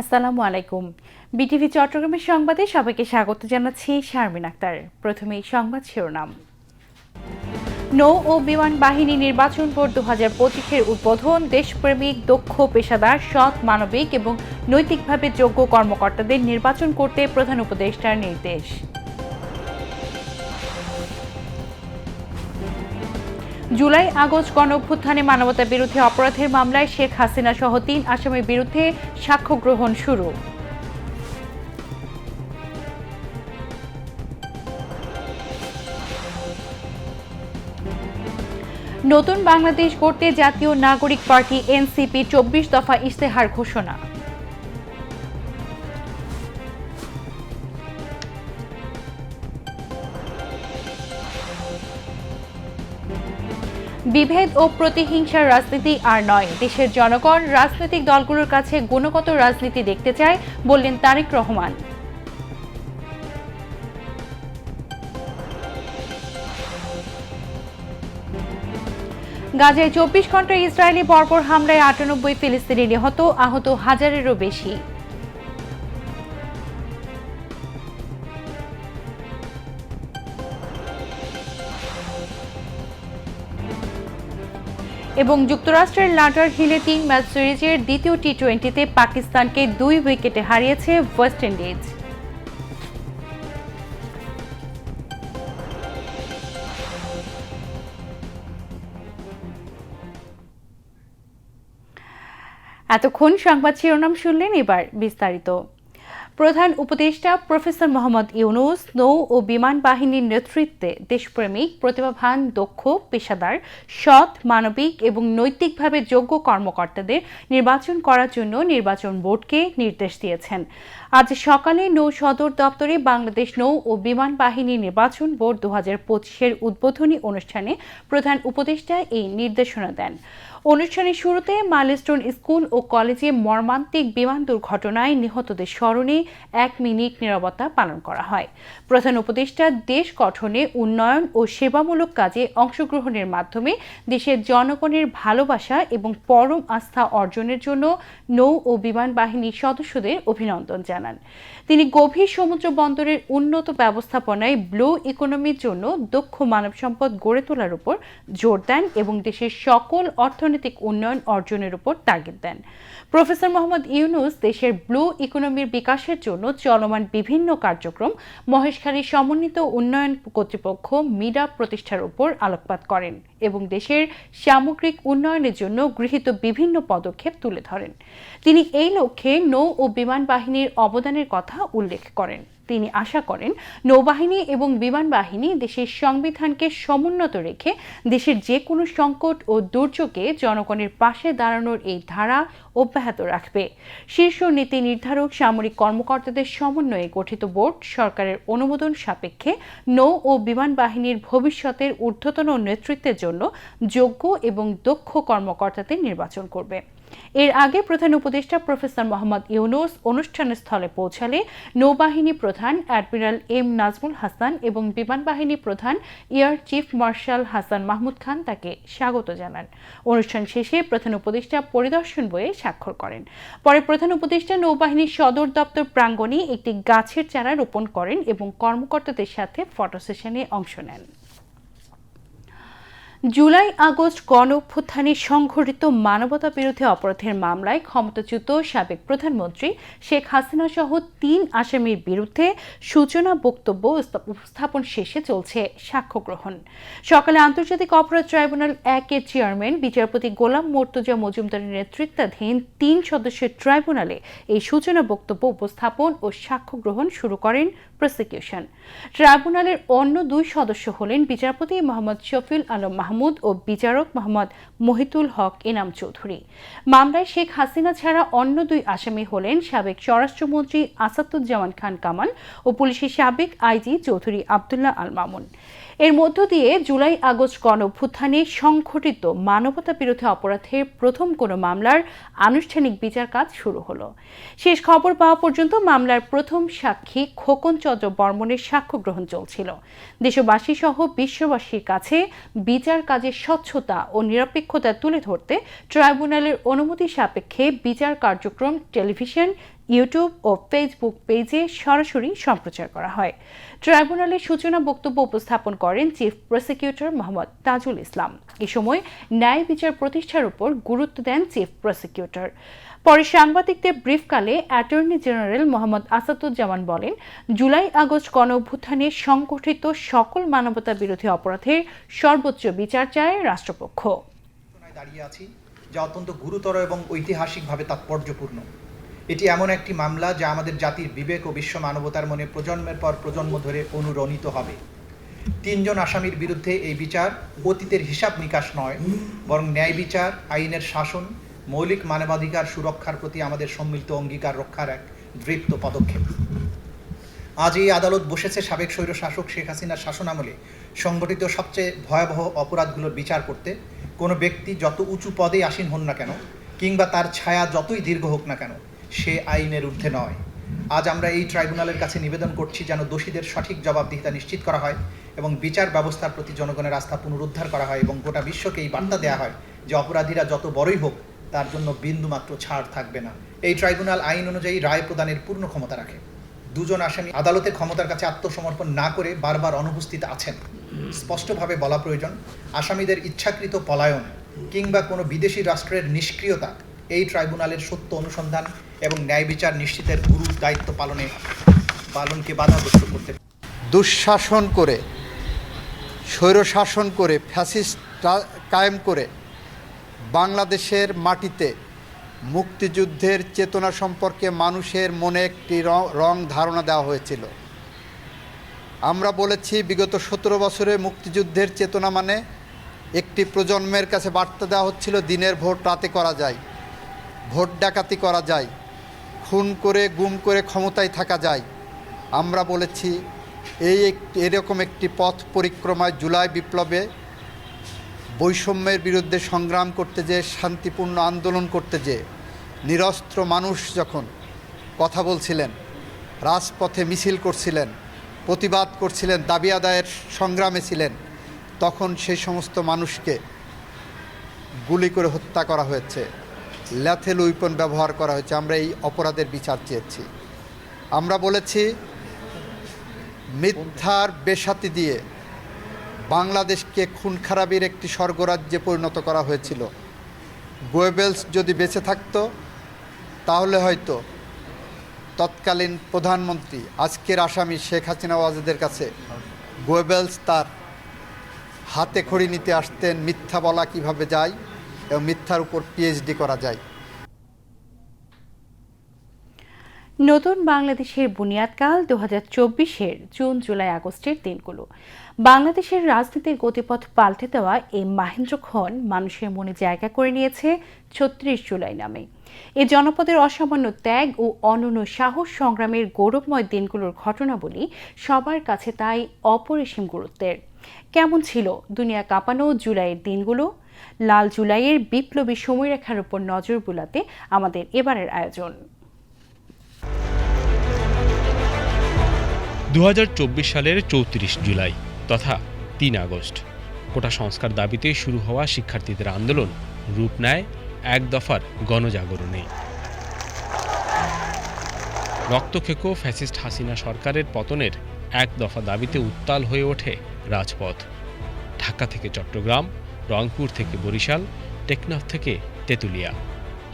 আসসালামু আলাইকুম। বিটিভি চট্টগ্রামের সংবাদে সবাইকে স্বাগত জানাচ্ছি শারমিন আক্তার। প্রথমেই সংবাদ শিরোনাম। নৌ ও বিমান বাহিনী নির্বাচন পর দু হাজার পঁচিশের উদ্বোধন। দেশপ্রেমিক, দক্ষ পেশাদার, সৎ, মানবিক এবং নৈতিকভাবে যোগ্য কর্মকর্তাদের নির্বাচন করতে প্রধান উপদেষ্টার নির্দেশ। জুলাই আগস্ট গণ অভ্যুত্থানে মানবতা বিরোধী অপরাধের মামলায় শেখ হাসিনা সহ তিন আসামির বিরুদ্ধে সাক্ষ্য গ্রহণ শুরু। নতুন বাংলাদেশ গড়তে জাতীয় নাগরিক পার্টি এনসিপি চব্বিশ দফা ইশতেহার ঘোষণা। বিভেদ ও প্রতিহিংসার রাজনীতি আর নয়। দেশের জনগণ রাজনৈতিক দলগুলোর কাছে গুণগত রাজনীতি দেখতে চায় বললেন তারেক রহমান। গাজায় চব্বিশ ঘন্টায় ইসরায়েলি পরপর হামলায় আটানব্বই ফিলিস্তিনি নিহত, আহত হাজারেরও বেশি। এবং যুক্তরাষ্ট্রের লাটার হিলে তিন ম্যাচ সিরিজের দ্বিতীয় টি টোয়েন্টিতে পাকিস্তানকে দুই উইকেটে হারিয়েছে ওয়েস্ট ইন্ডিজ। এতক্ষণ সংবাদ শিরোনাম শুনলেন এবার বিস্তারিত। প্রধান উপদেষ্টা প্রফেসর মোহাম্মদ ইউনুস নৌ ও বিমান বাহিনীর নেতৃত্বে দেশপ্রেমিক, প্রতিভাবান, দক্ষ, পেশাদার, সৎ, মানবিক এবং নৈতিকভাবে যোগ্য কর্মকর্তাদের নির্বাচন করার জন্য নির্বাচন বোর্ডকে নির্দেশ দিয়েছেন। আজ সকালে নৌ সদর দপ্তরে বাংলাদেশ নৌ ও বিমান বাহিনী নির্বাচন বোর্ড দু হাজার পঁচিশের উদ্বোধনী অনুষ্ঠানে প্রধান উপদেষ্টা এই নির্দেশনা দেন। অনুষ্ঠানের শুরুতে মাইলস্টোন স্কুল ও কলেজে মর্মান্তিক বিমান দুর্ঘটনায় নিহতদের স্মরণে এক মিনিট নিরবতা পালন করা হয়। প্রধান উপদেষ্টা দেশ গঠনে উন্নয়ন ও সেবামূলক কাজে অংশগ্রহণের মাধ্যমে দেশের জনগণের ভালোবাসা এবং পরম আস্থা অর্জনের জন্য নৌ ও বিমান বাহিনীর সদস্যদের অভিনন্দন জানান। তিনি গভীর সমুদ্র বন্দরের উন্নত ব্যবস্থাপনায় ব্লু ইকোনমির জন্য দক্ষ মানব সম্পদ গড়ে তোলার উপর জোর দেন এবং দেশের সকল অর্থনৈতিক উন্নয়ন অর্জনের উপর তাগিদ দেন। প্রফেসর মোহাম্মদ ইউনুস দেশের ব্লু ইকোনমির বিকাশের জন্য চলমান বিভিন্ন কার্যক্রম মহেশখালী সমন্বিত উন্নয়ন কর্তৃপক্ষ মিডা প্রতিষ্ঠার উপর আলোকপাত করেন এবং দেশের সামগ্রিক উন্নয়নের জন্য গৃহীত বিভিন্ন পদক্ষেপ তুলে ধরেন। তিনি এই লক্ষ্যে নৌ ও বিমান বাহিনীর অবদানের কথা উল্লেখ করেন। তিনি আশা করেন নৌবাহিনী এবং বিমান বাহিনী দেশের সংবিধানকে সমুন্নত রেখে দেশের যে কোনো সংকট ও দুর্যোগে জনগণের পাশে দাঁড়ানোর এই ধারা অব্যাহত রাখবে। শীর্ষ নীতি নির্ধারক সামরিক কর্মকর্তাদের সমন্বয়ে গঠিত বোর্ড সরকারের অনুমোদন সাপেক্ষে নৌ ও বিমান বাহিনীর ভবিষ্যতের ঊর্ধ্বতন নেতৃত্বের জন্য যোগ্য এবং দক্ষ কর্মকর্তাদের নির্বাচন করবে। এর আগে প্রধান উপদেষ্টা প্রফেসর মোহাম্মদ ইউনুস অনুষ্ঠান স্থলে পৌঁছালে নৌবাহিনী প্রধান অ্যাডমিরাল এম নাজমুল হাসান এবং বিমান বাহিনী প্রধান air chief marshal Hasan Mahmud Khan তাকে স্বাগত জানান। অনুষ্ঠান শেষে প্রধান উপদেষ্টা পরিদর্শন বইয়ে স্বাক্ষর করেন। পরে প্রধান উপদেষ্টা নৌবাহিনীর সদর দপ্তর প্রাঙ্গণে একটি গাছের চারা রোপণ করেন এবং কর্মকর্তাদের সাথে ফটো সেশনে অংশ নেন। জুলাই আগস্ট গণ অভ্যুত্থানে সংঘটিত মানবতা বিরোধী অপরাধের মামলায় ক্ষমতাচ্যুত সাবেক প্রধানমন্ত্রী শেখ হাসিনা সহ তিন আসামির বিরুদ্ধে সূচনা বক্তব্য উপস্থাপন শেষে চলছে সাক্ষ্য গ্রহণ সকালে আন্তর্জাতিক অপরাধ ট্রাইব্যুনাল একের চেয়ারম্যান, বিচারপতি গোলাম মর্তুজা মজুমদারের নেতৃত্বাধীন তিন সদস্যের ট্রাইব্যুনালে এই সূচনা বক্তব্য উপস্থাপন ও সাক্ষ্য গ্রহণ শুরু করেন প্রসিকিউশন ট্রাইব্যুনালের অন্য দুই সদস্য হলেন বিচারপতি মোহাম্মদ শফিউল আলম মাহমুদ ও বিচারক মোহাম্মদ মহিতুল হক এনাম চৌধুরী। মামলায় শেখ হাসিনা ছাড়া অন্য দুই আসামি হলেন সাবেক স্বরাষ্ট্রমন্ত্রী আসাদুজ্জামান খান কামাল ও পুলিশের সাবেক আইজি চৌধুরী আবদুল্লাহ আল মামুন। এর মধ্য দিয়ে জুলাই আগস্ট গণ সংঘটিত মানবতা বিরোধী অপরাধের প্রথম কোনো মামলার আনুষ্ঠানিক বিচার কাজ শুরু হলো। শেষ খবর পাওয়া পর্যন্ত মামলার প্রথম সাক্ষী খোকন চন্দ্র বর্মনের সাক্ষ্য গ্রহণ চলছিল। দেশবাসী সহ বিশ্ববাসীর কাছে বিচার কাজের স্বচ্ছতা ও নিরপেক্ষতা তুলে ধরতে ট্রাইব্যুনালের অনুমতি সাপেক্ষে বিচার কার্যক্রম টেলিভিশন, ইউটিউব ও ফেসবুক পেজে সরাসরি সম্প্রচার করা হয়। ট্রাইব্যুনালের সূচনা বক্তব্য উপস্থাপন করেন চিফ প্রসিকিউটর মোহাম্মদ তাজুল ইসলাম। এ সময় ন্যায় বিচার প্রতিষ্ঠার উপর গুরুত্ব দেন চিফ প্রসিকিউটর। পরে সাংবাদিকদের ব্রিফকালে অ্যাটর্নি জেনারেল মোহাম্মদ আসাদুজ্জামান বলেন, জুলাই আগস্ট গণ অভ্যুত্থানে সংগঠিত সকল মানবতা বিরোধী অপরাধের সর্বোচ্চ বিচার চায় রাষ্ট্রপক্ষ। দাঁড়িয়ে আছি যা অত্যন্ত গুরুতর এবং ঐতিহাসিকভাবে তাৎপর্যপূর্ণ। এটি এমন একটি মামলা যা আমাদের জাতির বিবেক ও বিশ্ব মানবতার মনে প্রজন্মের পর প্রজন্ম ধরে অনুরণিত হবে। তিনজন আসামির বিরুদ্ধে এই বিচার অতীতের হিসাব নিকাশ নয়, বরং ন্যায় বিচার, আইনের শাসন মৌলিক মানবাধিকার সুরক্ষার প্রতি আমাদের সম্মিলিত অঙ্গীকার রক্ষার এক দৃপ্ত পদক্ষেপ। আজ এই আদালত বসেছে সাবেক স্বৈর শাসক শেখ হাসিনার শাসনামলে। সংগঠিত সবচেয়ে ভয়াবহ অপরাধগুলোর বিচার করতে কোনো ব্যক্তি যত উঁচু পদে আসীন হন না কেন, কিংবা তার ছায়া যতই দীর্ঘ হোক না কেন, সে আইনের ঊর্ধ্বে নয়। আজ আমরা এই ট্রাইব্যুনালের কাছে নিবেদন করছি যেন দোষীদের সঠিক জবাবদিহিতা নিশ্চিত করা হয় এবং বিচার ব্যবস্থার প্রতি জনগণের আস্থা পুনরুদ্ধার করা হয় এবং গোটা বিশ্বকে এই বার্তা দেওয়া হয় যে অপরাধীরা যত বড়ই হোক তার জন্য বিন্দুমাত্র ছাড় থাকবে না। এই ট্রাইব্যুনাল আইন অনুযায়ী রায় প্রদানের পূর্ণ ক্ষমতা রাখে। দুজন আসামি আদালতের ক্ষমতার কাছে আত্মসমর্পণ না করে বারবার অনুপস্থিত আছেন। স্পষ্টভাবে বলা প্রয়োজন, আসামিদের ইচ্ছাকৃত পলায়ন কিংবা কোনো বিদেশি রাষ্ট্রের নিষ্ক্রিয়তা এই ট্রাইব্যুনালের সত্য অনুসন্ধান এবং ন্যায় বিচার নিশ্চিতের গুরু দায়িত্ব পালনে পালনকে বাধাগ্রস্ত করতে দুঃশাসন করে, স্বৈরশাসন করে, ফ্যাসিস্ট কায়েম করে বাংলাদেশের মাটিতে মুক্তিযুদ্ধের চেতনা সম্পর্কে মানুষের মনে একটি র- ধারণা দেওয়া হয়েছিল। আমরা বলেছি বিগত সতেরো বছরে মুক্তিযুদ্ধের চেতনা মানে একটি প্রজন্মের কাছে বার্তা দেওয়া হচ্ছিল, দিনের ভোট রাতে করা যায়, ভোট ডাকাতি করা যায়, খুন করে, গুম করে ক্ষমতায় থাকা যায়। আমরা বলেছি এই এরকম একটি পথ পরিক্রমায় জুলাই বিপ্লবে বৈষম্যের বিরুদ্ধে সংগ্রাম করতে যে, শান্তিপূর্ণ আন্দোলন করতে যে, নিরস্ত্র মানুষ যখন কথা বলছিলেন, রাজপথে মিছিল করছিলেন, প্রতিবাদ করছিলেন, দাবি আদায়ের সংগ্রামে ছিলেন, তখন সেই সমস্ত মানুষকে গুলি করে হত্যা করা হয়েছে। ল্যাথেল উইপন ব্যবহার করা হয়েছে। আমরা এই অপরাধের বিচার চেয়েছি। আমরা বলেছি, মিথ্যার বেসাতি দিয়ে বাংলাদেশকে খুন খারাপির একটি স্বর্গরাজ্যে পরিণত করা হয়েছিল। গোয়েবেলস যদি বেঁচে থাকত, তাহলে হয়তো তৎকালীন প্রধানমন্ত্রী আজকের আসামি শেখ হাসিনা ওয়াজেদের কাছে গোয়েবেলস তার হাতে খড়ি নিতে আসতেন, মিথ্যা বলা কীভাবে যায় এবং মিথ্যার উপর পিএইচডি করা যায়। নতুন বাংলাদেশের বুনিয়াদকাল দু হাজার চব্বিশের জুন, জুলাই আগস্টের দিনগুলো। বাংলাদেশের রাজনীতির গতিপথ পাল্টে দেওয়া এই মাহেন্দ্রক্ষণ মানুষের মনে জায়গা করে নিয়েছে ছত্রিশ জুলাই নামে। এ জনপদের অসামান্য ত্যাগ ও অনন্য সাহস সংগ্রামের গৌরবময় দিনগুলোর ঘটনাবলী সবার কাছে তাই অপরিসীম গুরুত্বের। কেমন ছিল দুনিয়া কাঁপানো জুলাইয়ের দিনগুলো? লাল জুলাইয়ের বিপ্লবী সময়রেখার উপর নজর বুলাতে আমাদের এবারের আয়োজন। দু হাজার চব্বিশ সালের চৌত্রিশ জুলাই। তথা তিন আগস্ট। কোটা সংস্কার দাবিতে শুরু হওয়া শিক্ষার্থীদের আন্দোলন রূপ নেয় এক দফার গণজাগরণে। রক্তক্ষেকো ফ্যাসিস্ট হাসিনা সরকারের পতনের এক দফা দাবিতে উত্তাল হয়ে ওঠে রাজপথ। ঢাকা থেকে চট্টগ্রাম, রংপুর থেকে বরিশাল, টেকনাফ থেকে তেঁতুলিয়া।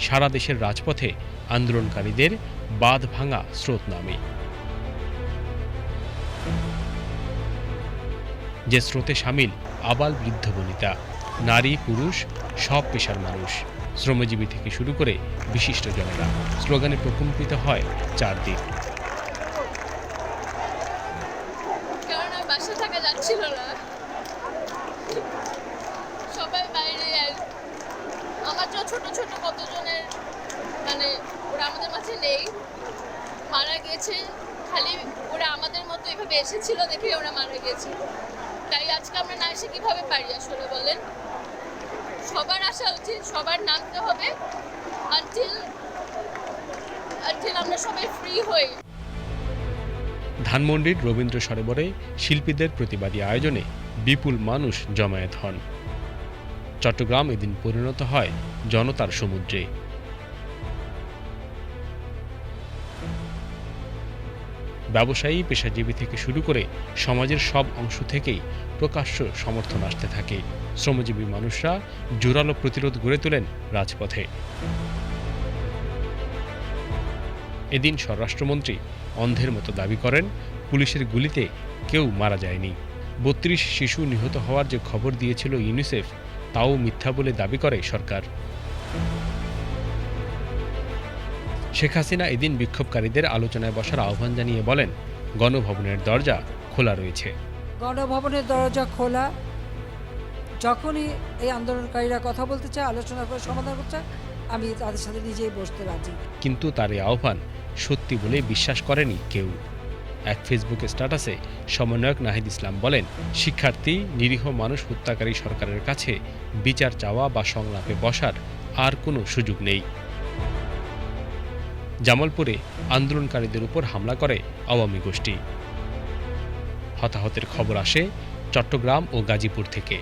সারা দেশের রাজপথে আন্দোলনকারীদের বাঁধ ভাঙা স্রোত নামে। যে স্রোতে সামিল, আবাল বৃদ্ধ বনিতা। নারী, পুরুষ, সব পেশার মানুষ। শ্রমজীবী থেকে শুরু করে বিশিষ্ট জনেরা। স্লোগানে প্রকম্পিত হয় চারদিক কারণ আর বাসা থাকা যাচ্ছিল না সবাই বাইরে আর আমার যা ছোট ছোট কতজনের মানে ওরা আমাদের মাঝে নেই মারা গেছে খালি ওরা আমাদের মতো এভাবে এসেছিল দেখে ওরা মারা গেছে তাই আজকে আমরা না এসে কীভাবে পারি আসলে বলেন সবার আসা উচিত সবার নামতে হবে আনটিল আনটিল আমরা সবাই ফ্রি হই ধানমন্ডির রবীন্দ্র সরোবরে শিল্পীদের প্রতিবাদী আয়োজনে বিপুল মানুষ জমায়েত হন। চট্টগ্রাম এদিন পরিণত হয় জনতার সমুদ্রে। ব্যবসায়ী, পেশাজীবী থেকে শুরু করে সমাজের সব অংশ থেকেই প্রকাশ্য সমর্থন আসতে থাকে। শ্রমজীবী মানুষরা জোরালো প্রতিরোধ গড়ে তোলেন রাজপথে। এদিন স্বরাষ্ট্রমন্ত্রী অন্ধের মতো দাবি করেন। পুলিশের গুলিতে কেউ মারা যায়নি। বত্রিশ শিশু নিহত হওয়ার যে খবর দিয়েছিল ইউনিসেফ তাও মিথ্যা বলে দাবি করে সরকার। শেখ হাসিনা এদিন বিক্ষোভকারীদের আলোচনায় বসার আহ্বান জানিয়ে বলেন গণভবনের দরজা খোলা রয়েছে। গণভবনের দরজা খোলা। যখনই এই আন্দোলনকারীরা কথা বলতে চায় আলোচনা করে সমাধান করতে চায় আমি তাদের সাথে নিজেই বসতে রাজি। কিন্তু তার এই আহ্বান সত্যি বলে বিশ্বাস করেনি কেউ। এক ফেসবুক স্ট্যাটাসে সমন্বয়ক নাহিদ ইসলাম বলেন, শিক্ষার্থী, নিরীহ মানুষ হত্যাকারী সরকারের কাছে বিচার চাওয়া বা সংলাপে বসার আর কোনো সুযোগ নেই। জামালপুরে আন্দোলনকারীদের উপর হামলা করে আওয়ামী গোষ্ঠী। হতাহতের খবর আসে চট্টগ্রাম ও গাজীপুর থেকে।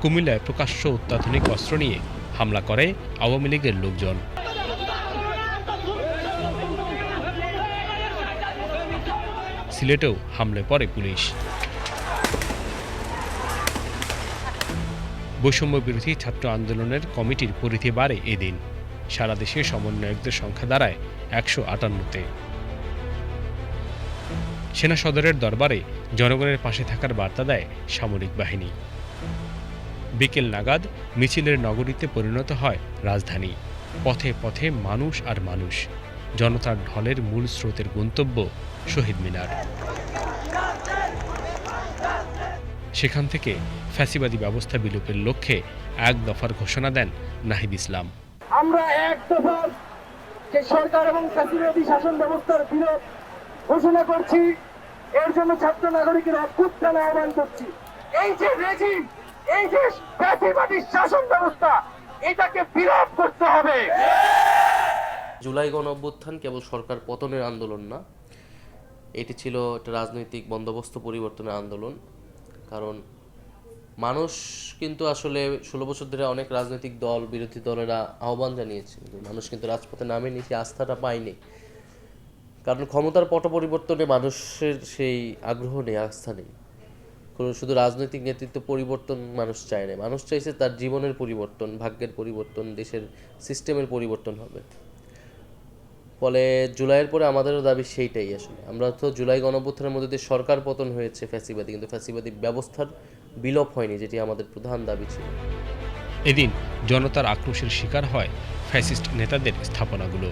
কুমিল্লায় প্রকাশ্য অত্যাধুনিক অস্ত্র নিয়ে হামলা করে আওয়ামী লীগের লোকজন। সিলেটেও হামলে পড়ে পুলিশ। বৈষম্য বিরোধী ছাত্র আন্দোলনের কমিটির পরিধি বাড়ে এদিন। সারা দেশে সমন্বয়কদের সংখ্যা দাঁড়ায় একশো আটান্নতে। সেনা সদরের দরবারে জনগণের পাশে থাকার বার্তা দেয় সামরিক বাহিনী। বিকেল নাগাদ মিছিলের নগরীতে পরিণত হয় রাজধানী। পথে পথে মানুষ আর মানুষ। জনতার ঢলের মূল স্রোতের গন্তব্য শহীদ মিনার। সেখান থেকে ফ্যাসিবাদী ব্যবস্থা বিলোপের লক্ষ্যে এক দফার ঘোষণা দেন নাহিদ ইসলাম। আমরা এক দফা যে সরকার এবং ফ্যাসিবাদী শাসন ব্যবস্থার বিরোধ ঘোষণা করছি এর জন্য ছাত্র নাগরিকের অভ্যুত্থান আহ্বান করছি। এই যে রেজিম এই যে ফ্যাসিবাদী শাসন ব্যবস্থা এটাকে বিলোপ করতে হবে। জুলাই গণ অভ্যুত্থান কেবল সরকার পতনের আন্দোলন না এটি ছিল একটা রাজনৈতিক বন্দোবস্ত পরিবর্তনের আন্দোলন। কারণ মানুষ কিন্তু আসলে ষোলো বছর ধরে অনেক রাজনৈতিক দল, বিরোধী দলেরা আহ্বান জানিয়েছে। মানুষ কিন্তু রাজপথে নামেনি সেই আস্থাটা পায়নি। কারণ ক্ষমতার পট পরিবর্তনে মানুষের সেই আগ্রহ নেই, আস্থা নেই। কোনো শুধু রাজনৈতিক নেতৃত্ব পরিবর্তন মানুষ চায় না। মানুষ চাইছে তার জীবনের পরিবর্তন, ভাগ্যের পরিবর্তন, দেশের সিস্টেমের পরিবর্তন হবে। ফলে জুলাইয়ের পরে আমাদেরও দাবি সেইটাই আসলে। আমরা তো জুলাই গণঅভ্যুত্থানের মধ্যে দিয়ে সরকার পতন হয়েছে ফ্যাসিবাদী, কিন্তু ফ্যাসিবাদী ব্যবস্থার বিলোপ হয়নি, যেটি আমাদের প্রধান দাবি ছিল। এদিন জনতার আক্রোশের শিকার হয় ফ্যাসিস্ট নেতাদের স্থাপনাগুলো।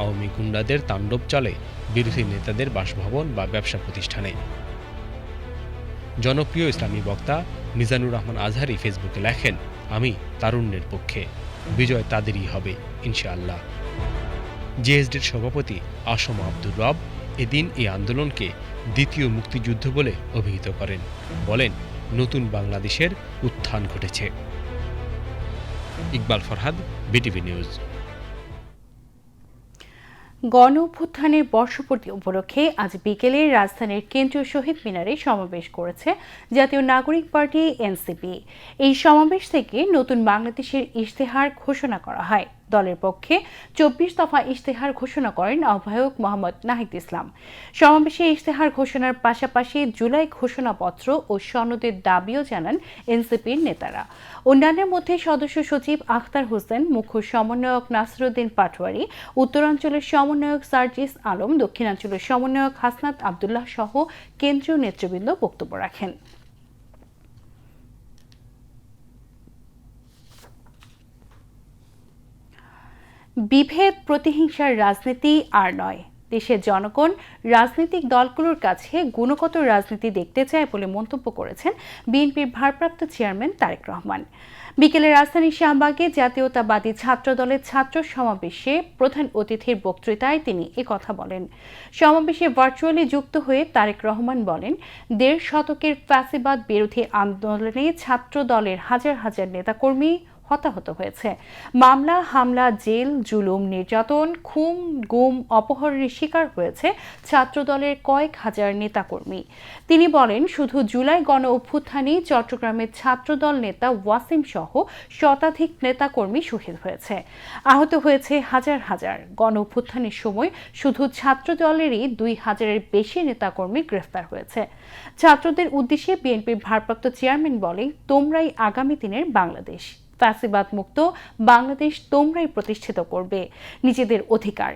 আওয়ামী গুন্ডাদের তাণ্ডব চলে বিরোধী নেতাদের বাসভবন বা ব্যবসা প্রতিষ্ঠানে। জনপ্রিয় ইসলামী বক্তা মিজানুর রহমান আজহারি ফেসবুকে লেখেন, আমি তারুণ্যের পক্ষে, বিজয় তাদেরই হবে, ইনশাআল্লাহ। জেএসডির সভাপতি আসম আব্দুর রব এদিন এই আন্দোলনকে দ্বিতীয় মুক্তিযুদ্ধ বলে অভিহিত করেন। বলেন, নতুন বাংলাদেশের উত্থান ঘটেছে। Iqbal Farhad, BTV news. গণ অভ্যুত্থানের বর্ষপূর্তি উপলক্ষে আজ বিকেলে রাজধানীর কেন্দ্রীয় শহীদ মিনারে সমাবেশ করেছে জাতীয় নাগরিক পার্টি এনসিপি। এই সমাবেশ থেকে নতুন বাংলাদেশের ইশতেহার ঘোষণা করা হয়। দলের পক্ষে চব্বিশ দফা ইশতেহার ঘোষণা করেন আহ্বায়ক মোহাম্মদ নাহিদ ইসলাম। সমাবেশে ইশতেহার ঘোষণার পাশাপাশি জুলাই ঘোষণাপত্র ও সনদের দাবিও জানান এনসিপির নেতারা। অন্যান্যের মধ্যে সদস্য সচিব আখতার হোসেন, মুখ্য সমন্বয়ক নাসরুদ্দিন পাটোয়ারি, উত্তরাঞ্চলের সমন্বয়ক সার্জিস আলম, দক্ষিণাঞ্চলের সমন্বয়ক হাসনাত আবদুল্লাহ সহ কেন্দ্রীয় নেতৃবৃন্দ বক্তব্য রাখেন। বিভেদ প্রতিহিংসার রাজনীতি আর নয়। দেশের জনগণ রাজনৈতিক দলগুলোর কাছে গুণগত রাজনীতি দেখতে চায় বলে মন্তব্য করেছেন বিএনপির ভারপ্রাপ্ত চেয়ারম্যান তারেক রহমান। বিকেলে রাজধানীর শাহবাগে জাতীয়তাবাদী ছাত্র দলের ছাত্র সমাবেশে প্রধান অতিথির বক্তৃতায় তিনি কথা বলেন। সমাবেশে ভার্চুয়ালি যুক্ত হয়ে তারেক রহমান বলেন, দেড় শতকের ফ্যাসিবাদ বিরোধী আন্দোলনে ছাত্র দলের হাজার হাজার নেতাকর্মী হতাহত হয়েছে। মামলা, হামলা, জেল, জুলুম, নির্যাতন, খুন, গুম, অপহরণের শিকার হয়েছে ছাত্রদলের কয়েক হাজার নেতাকর্মী। তিনি বলেন, শুধু জুলাই গণ অভ্যুত্থানেই চট্টগ্রামের ছাত্রদল নেতা ওয়াসিম সহ শতাধিক নেতাকর্মী শহীদ হয়েছে। আহত হয়েছে হাজার হাজার। গণ অভ্যুত্থানের সময় শুধু ছাত্রদলেরই দুই হাজারের বেশি নেতাকর্মী গ্রেফতার হয়েছে। ছাত্রদের উদ্দেশ্যে বিএনপির ভারপ্রাপ্ত চেয়ারম্যান বলেন, তোমরাই আগামী দিনের বাংলাদেশ। ফ্যাসিবাদ মুক্ত বাংলাদেশ তোমরাই প্রতিষ্ঠিত করবে। নিজেদের অধিকার।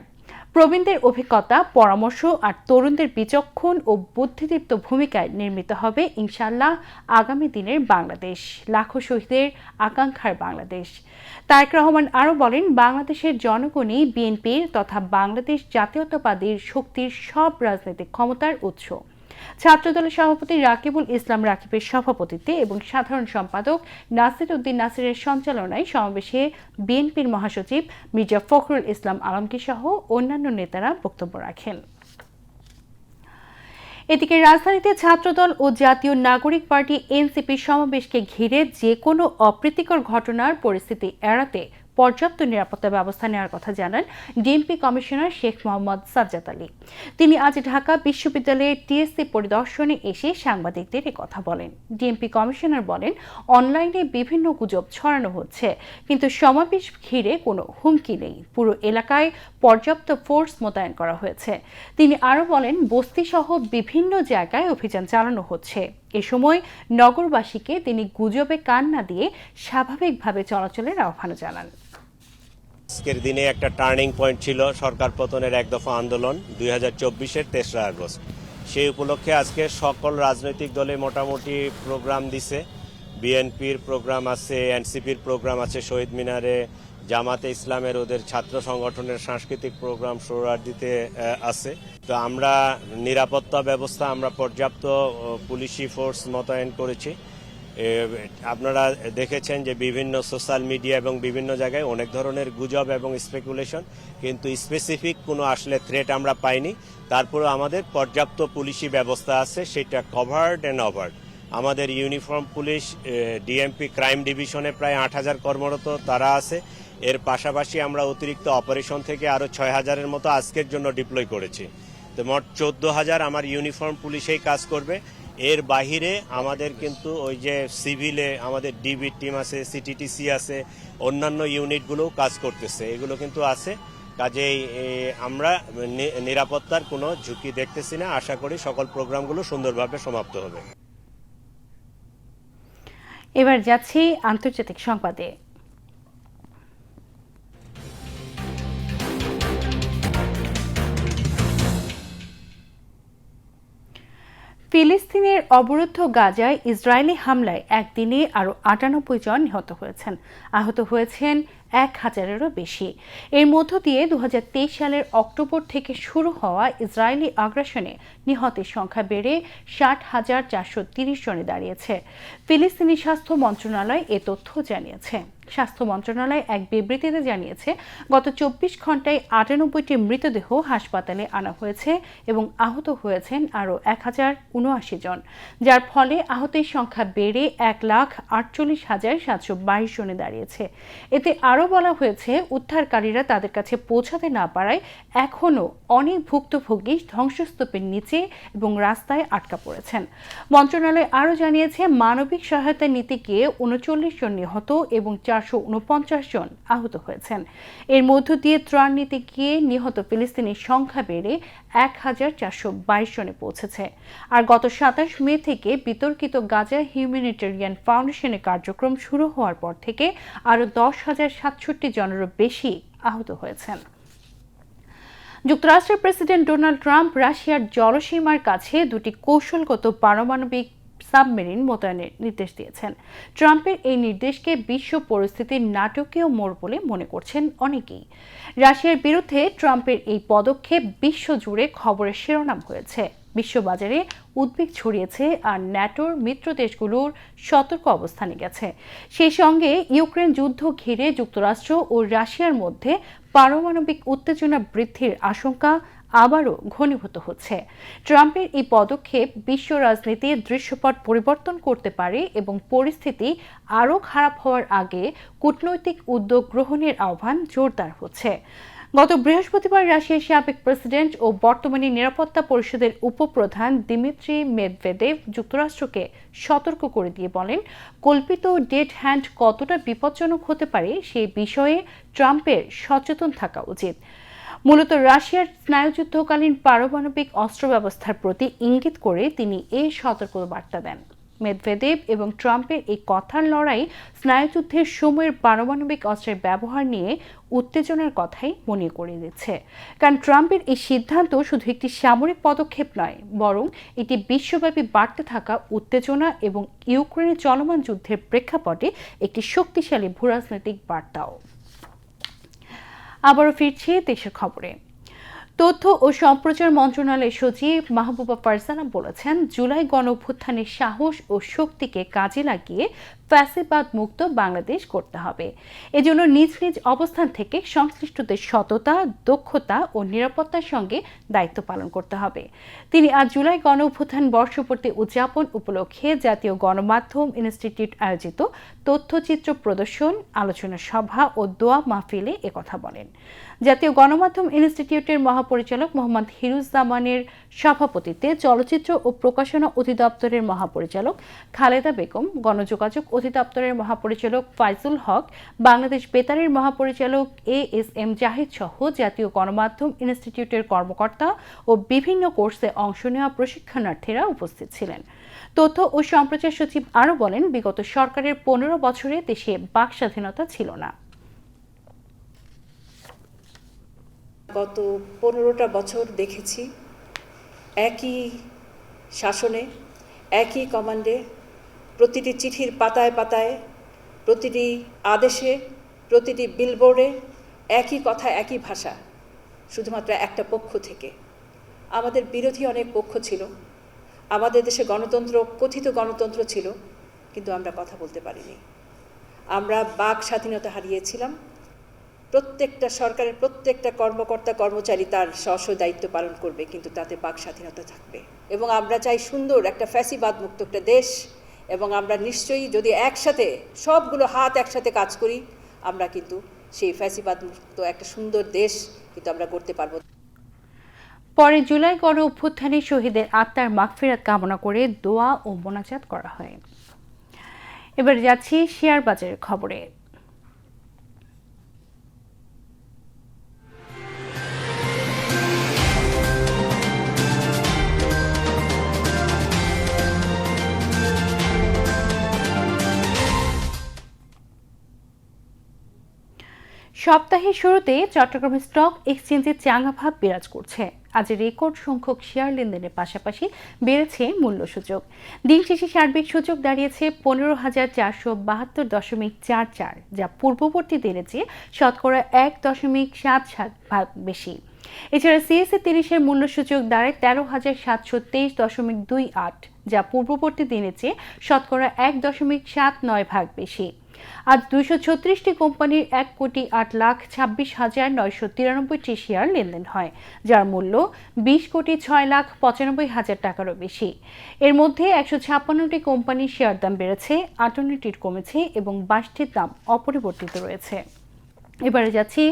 প্রবীণদের অভিজ্ঞতা, পরামর্শ আর তরুণদের বিচক্ষণ ও বুদ্ধিদীপ্ত ভূমিকায় নির্মিত হবে ইনশাল্লাহ আগামী দিনের বাংলাদেশ। লাখো শহীদের আকাঙ্ক্ষার বাংলাদেশ। তারেক রহমান আরও বলেন, বাংলাদেশের জনগণই বিএনপির তথা বাংলাদেশ জাতীয়তাবাদীর শক্তির সব রাজনৈতিক ক্ষমতার উৎস। ছাত্রদলের সভাপতি রাকিবুল ইসলাম রাকিবের সভাপতিত্বে এবং সাধারণ সম্পাদক নাসির উদ্দিন নাসিরের সঞ্চালনায় সমাবেশে বিএনপির মহাসচিব মির্জা ফখরুল ইসলাম আলমগীর সহ অন্যান্য নেতারা বক্তব্য রাখেন। এদিকে রাজধানীতে ছাত্রদল ও জাতীয় নাগরিক পার্টি এনসিপির সমাবেশকে ঘিরে যে কোনো অপ্রীতিকর ঘটনার পরিস্থিতি এড়াতে পর্যাপ্ত নিরাপত্তা ব্যবস্থা নেওয়ার কথা জানান ডিএমপি কমিশনার শেখ মোহাম্মদ সাজ্জাদ আলী। তিনি আজ ঢাকা বিশ্ববিদ্যালয়ে টিএসসি পরিদর্শনে এসে সাংবাদিকদের কথা বলেন। ডিএমপি কমিশনার বলেন, অনলাইনে বিভিন্ন গুজব ছড়ানো হচ্ছে, কিন্তু সমাবেশ ঘিরে কোনো হুমকি নেই। পুরো এলাকায় পর্যাপ্ত ফোর্স মোতায়েন করা হয়েছে। তিনি আরও বলেন, বস্তিসহ বিভিন্ন জায়গায় অভিযান চালানো হচ্ছে। এ সময় নগরবাসীকে তিনি গুজবে কান না দিয়ে স্বাভাবিকভাবে চলাচলের আহ্বান জানান। আজকের দিনে একটা টার্নিং পয়েন্ট ছিল সরকার পতনের এক দফা আন্দোলন দুই হাজার চব্বিশের তেসরা আগস্ট। সেই উপলক্ষে আজকে সকল রাজনৈতিক দলে মোটামুটি প্রোগ্রাম দিছে। বিএনপির প্রোগ্রাম আছে, এনসিপির প্রোগ্রাম আছে, শহীদ মিনারে জামাতে ইসলামের ওদের ছাত্র সংগঠনের সাংস্কৃতিক প্রোগ্রাম দিতে আছে। তো আমরা নিরাপত্তা ব্যবস্থা আমরা পর্যাপ্ত পুলিশি ফোর্স মোতায়েন করেছি। আপনারা দেখেছেন যে বিভিন্ন সোশ্যাল মিডিয়া এবং বিভিন্ন জায়গায় অনেক ধরনের গুজব এবং স্পেকুলেশন কিন্তু স্পেসিফিক কোনো আসলে থ্রেট আমরা পাইনি। তারপরে আমাদের পর্যাপ্ত পুলিশি ব্যবস্থা আছে, সেটা কভার্ড অ্যান্ড অভার্ড আমাদের ইউনিফর্ম পুলিশ ডিএমপি ক্রাইম ডিভিশনে প্রায় আট হাজার কর্মরত তারা আছে। এর পাশাপাশি আমরা অতিরিক্ত অপারেশন থেকে আরও ছয় হাজারের মতো আজকের জন্য ডিপ্লয় করেছি। তো মোট চোদ্দ হাজার আমার ইউনিফর্ম পুলিশেই কাজ করবে। এর বাহিরে আমাদের কিন্তু ওই যে সিভিলে আমাদের ডিবি টিম আছে সিটিটিসি আছে, অন্যান্য ইউনিটগুলোও কাজ করতেছে। এগুলো কিন্তু আছে। কাজেই আমরা নিরাপত্তার কোনো ঝুঁকি দেখতেছি না। আশা করি সকল প্রোগ্রামগুলো সুন্দরভাবে সমাপ্ত হবে। এবার যাচ্ছি আন্তর্জাতিক সংবাদে। ফিলিস্তিনের অবরুদ্ধ গাজায় ইসরায়েলি হামলায় একদিনে আরও আটানব্বই জন নিহত হয়েছেন। আহত হয়েছেন এক হাজারেরও বেশি। এর মধ্য দিয়ে দু হাজার তেইশ সালের অক্টোবর থেকে শুরু হওয়া ইসরায়েলি আগ্রাসনে নিহতের সংখ্যা বেড়ে ষাট হাজার চারশো তিরিশ জনে দাঁড়িয়েছে। ফিলিস্তিনি স্বাস্থ্য মন্ত্রণালয় এ তথ্য জানিয়েছে। স্বাস্থ্য মন্ত্রণালয় এক বিবৃতিতে জানিয়েছে, গত চব্বিশ ঘন্টায় আটানব্বইটি মৃতদেহ হাসপাতালে আনা হয়েছে এবং আহত হয়েছেন আরও এক হাজার উনআশি জন। যার ফলে আহতের সংখ্যা বেড়ে এক লাখ আটচল্লিশ হাজার সাতশো বাইশ জনে দাঁড়িয়েছে। এতে আরও বলা হয়েছে, উদ্ধারকারীরা তাদের কাছে পৌঁছাতে না পারায় এখনও অনেক ভুক্তভোগী ধ্বংসস্তূপের নিচে এবং রাস্তায় আটকা পড়েছেন। মন্ত্রণালয় আরও জানিয়েছে, মানবিক সহায়তা নীতিকে উনচল্লিশ জন নিহত এবং চারশো উনপঞ্চাশ জন আহত হয়েছেন। এর মধ্য দিয়ে ত্রাণ নিতে গিয়ে নিহত ফিলিস্তিনের সংখ্যা বেড়ে এক হাজার চারশো বাইশ জনে পৌঁছেছে। আর গত সাতাশ মে থেকে বিতর্কিত গাজা হিউম্যানিটেরিয়ান ফাউন্ডেশনের কার্যক্রম শুরু হওয়ার পর থেকে আরও দশ হাজার সাতষট্টি জনেরও বেশি আহত হয়েছেন। যুক্তরাষ্ট্রের প্রেসিডেন্ট ডোনাল্ড ট্রাম্প রাশিয়ার জলসীমার কাছে দুটি কৌশলগত পারমাণবিক সাবমেরিন মোতায়েনের নির্দেশ দিয়েছেন। ট্রাম্পের এই নির্দেশকে বিশ্ব পরিস্থিতির নাটকীয় মোড় বলে মনে করছেন অনেকেই। রাশিয়ার বিরুদ্ধে ট্রাম্পের এই পদক্ষেপ বিশ্বজুড়ে খবরের শিরোনাম হয়েছে। বিশ্ববাজারে উদ্বেগ ছড়িয়েছে আর ন্যাটোর মিত্র দেশগুলোর সতর্ক অবস্থানে গেছে। সেই সঙ্গে ইউক্রেন যুদ্ধ ঘিরে যুক্তরাষ্ট্র ও রাশিয়ার মধ্যে পারমাণবিক উত্তেজনা বৃদ্ধির আশঙ্কা আবারও ঘনীভূত হচ্ছে। ট্রাম্পের এই পদক্ষেপ বিশ্ব রাজনীতির দৃশ্যপট পরিবর্তন করতে পারে এবং পরিস্থিতি আরও খারাপ হওয়ার আগে কূটনৈতিক উদ্যোগ গ্রহণের আহ্বান জোরদার হচ্ছে। গত বৃহস্পতিবার রাশিয়ার সাবেক প্রেসিডেন্ট ও বর্তমানে নিরাপত্তা পরিষদের উপপ্রধান দিমিত্রি মেদভেদেভ যুক্তরাষ্ট্রকে সতর্ক করে দিয়ে বলেন, কল্পিত ডেড হ্যান্ড কতটা বিপজ্জনক হতে পারে সেই বিষয়ে ট্রাম্পের সচেতন থাকা উচিত। মূলত রাশিয়ার স্নায়ুযুদ্ধকালীন পারমাণবিক অস্ত্র ব্যবস্থার প্রতি ইঙ্গিত করে তিনি এই সতর্কবার্তা দেন। মেদভেদেব এবং ট্রাম্পের এই কথার লড়াই স্নায়ুযুদ্ধের সময়ের পারমাণবিক অস্ত্রের ব্যবহার নিয়ে উত্তেজনার কথাই মনে করিয়ে দিচ্ছে। কারণ ট্রাম্পের এই সিদ্ধান্ত শুধু একটি সামরিক পদক্ষেপ নয়, বরং এটি বিশ্বব্যাপী বাড়তে থাকা উত্তেজনা এবং ইউক্রেনের চলমান যুদ্ধের প্রেক্ষাপটে একটি শক্তিশালী ভূরাজনৈতিক বার্তাও। আবারও ফিরছি দেশের খবরে। তথ্য ও সম্প্রচার মন্ত্রণালয়ের সচিব মাহবুবা পারসানা বলেছেন, জুলাই গণ সাহস ও শক্তিকে কাজে লাগিয়ে ফ্যাসিবাদ মুক্ত বাংলাদেশ করতে হবে। এজন্য নিজ নিজ অবস্থান থেকে সংশ্লিষ্টদের সততা, দক্ষতা ও নিরাপত্তার সঙ্গে দায়িত্ব পালন করতে হবে। তিনি আজ জুলাই গণ অভ্যুত্থান বর্ষপূর্তি উদযাপন উপলক্ষে জাতীয় গণমাধ্যম ইনস্টিটিউট আয়োজিত তথ্যচিত্র প্রদর্শন, আলোচনা সভা ও দোয়া মাহফিলে একথা বলেন। জাতীয় গণমাধ্যম ইনস্টিটিউটের মহাপরিচালক মোহাম্মদ হিরুজ্জামানের সভাপতিত্বে চলচ্চিত্র ও প্রকাশনা অধিদপ্তরের মহাপরিচালক খালেদা বেগম গণযোগাযোগ অধিদপ্তরের মহাপরিচালক ফাইজুল হক, বাংলাদেশ বেতারের মহাপরিচালক এ এস এম জাহিদ সহ জাতীয় গণমাধ্যম ইনস্টিটিউটের কর্মকর্তা ও বিভিন্ন কোর্সে অংশ নেওয়া প্রশিক্ষণার্থীরা উপস্থিত ছিলেন। তথ্য ও সম্প্রচার সচিব আরও বলেন, বিগত সরকারের পনেরো বছরে দেশে বাক স্বাধীনতা ছিল না। গত পনেরোটা বছর দেখেছি, একই শাসনে, একই কমান্ডে প্রতিটি চিঠির পাতায় পাতায়, প্রতিটি আদেশে, প্রতিটি বিলবোর্ডে একই কথা, একই ভাষা, শুধুমাত্র একটা পক্ষ থেকে। আমাদের বিরোধী অনেক পক্ষ ছিল। আমাদের দেশে গণতন্ত্র, কথিত গণতন্ত্র ছিল, কিন্তু আমরা কথা বলতে পারিনি। আমরা বাক স্বাধীনতা হারিয়েছিলাম। প্রত্যেকটা সরকারের প্রত্যেকটা কর্মকর্তা, কর্মচারী তার স্ব দায়িত্ব পালন করবে, কিন্তু তাতে বাক স্বাধীনতা থাকবে। এবং আমরা চাই সুন্দর একটা ফ্যাসিবাদ মুক্ত একটা দেশ এবং আমরা নিশ্চয়ই যদি একসাথে, সবগুলো হাত একসাথে কাজ করি, আমরা কিন্তু সেই ফ্যাসিবাদ মুক্ত একটা সুন্দর দেশ কিন্তু আমরা করতে পারব। পরে জুলাই গণ অভ্যুত্থানে শহীদের আত্মার মাগফিরাত কামনা করে দোয়া ও মোনাজাত করা হয়। এবার যাচ্ছি শেয়ার বাজারের খবরে। সপ্তাহের শুরুতে চট্টগ্রামের স্টক এক্সচেঞ্জে চাঙা ভাব বিরাজ করছে। আজ রেকর্ড সংখ্যক শেয়ার লেনদেনের পাশাপাশি বেড়েছে মূল্যসূচক দিন শেষে সার্বিক সূচক দাঁড়িয়েছে পনেরো হাজার চারশো বাহাত্তর দশমিক চার চার, যা পূর্ববর্তী দিনের চেয়ে শতকরা এক দশমিক সাত সাত ভাগ বেশি। এছাড়া সিএসসি তিরিশের মূল্যসূচক দাঁড়ায় তেরো হাজার সাতশো তেইশ দশমিক দুই আট, যা পূর্ববর্তী দিনের চেয়ে শতকরা এক দশমিক সাত নয় ভাগ বেশি। আজ দুইশো ছত্রিশটি কোম্পানির এক কোটি আট লাখ ছাব্বিশ হাজার নয়শো তিরানব্বইটি শেয়ার লেনদেন হয়, যার মূল্য বিশ কোটি ছয় লাখ পঁচানব্বই হাজার টাকারও বেশি। এর মধ্যে একশো ছাপ্পান্নটি কোম্পানির শেয়ার দাম বেড়েছে, আটান্নটির কমেছে এবং বাইশটির দাম অপরিবর্তিত রয়েছে। এবারে যাচ্ছি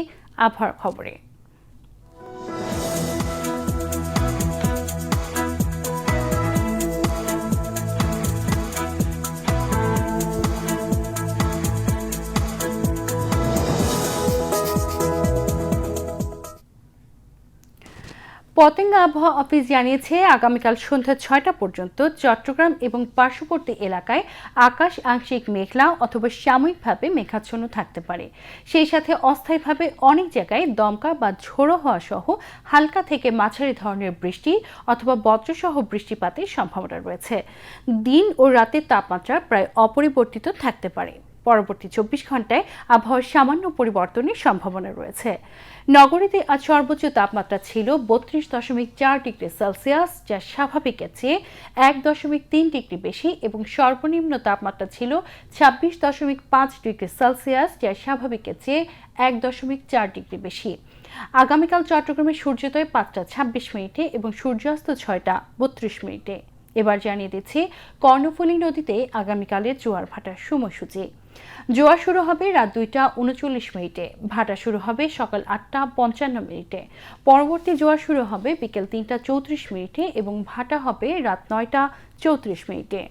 আবহাওয়ার খবরে। পতেঙ্গা আবহাওয়া অফিস জানিয়েছে, আগামীকাল সন্ধ্যা ছয়টা পর্যন্ত চট্টগ্রাম এবং পার্শ্ববর্তী এলাকায় আকাশ আংশিক মেঘলা অথবা সাময়িকভাবে মেঘাচ্ছন্ন থাকতে পারে। সেই সাথে অস্থায়ীভাবে অনেক জায়গায় দমকা বা ঝোড়ো হওয়া সহ হালকা থেকে মাঝারি ধরনের বৃষ্টি অথবা বজ্রসহ বৃষ্টিপাতের সম্ভাবনা রয়েছে। দিন ও রাতের তাপমাত্রা প্রায় অপরিবর্তিত থাকতে পারে। পরবর্তী চব্বিশ ঘন্টায় আবহাওয়ার সামান্য পরিবর্তনের সম্ভাবনা রয়েছে। নগরীতে আজ সর্বোচ্চ তাপমাত্রা ছিল বত্রিশ দশমিক চার ডিগ্রি সেলসিয়াস, যা স্বাভাবিকের চেয়ে এক দশমিক তিন ডিগ্রি বেশি এবং সর্বনিম্ন তাপমাত্রা ছিল ছাব্বিশ দশমিক পাঁচ ডিগ্রি সেলসিয়াস, যা স্বাভাবিকের চেয়ে এক দশমিক চার ডিগ্রি বেশি। আগামীকাল চট্টগ্রামে সূর্যোদয় পাঁচটা ছাব্বিশ মিনিটে এবং সূর্যাস্ত ছয়টা বত্রিশ মিনিটে। এবার জানিয়ে দিচ্ছি, কর্ণফুলী নদীতে আগামীকালের জোয়ার ভাটার সময়সূচি। জোয়ার শুরু হবে রাত দুইটা উনচল্লিশ মিনিটে। ভাটা শুরু হবে সকাল আটটা পঞ্চান্ন মিনিটে। পরবর্তী জোয়ার শুরু হবে বিকেল তিনটা চৌত্রিশ মিনিটে এবং ভাটা হবে রাত নয়টা চৌত্রিশ মিনিটে।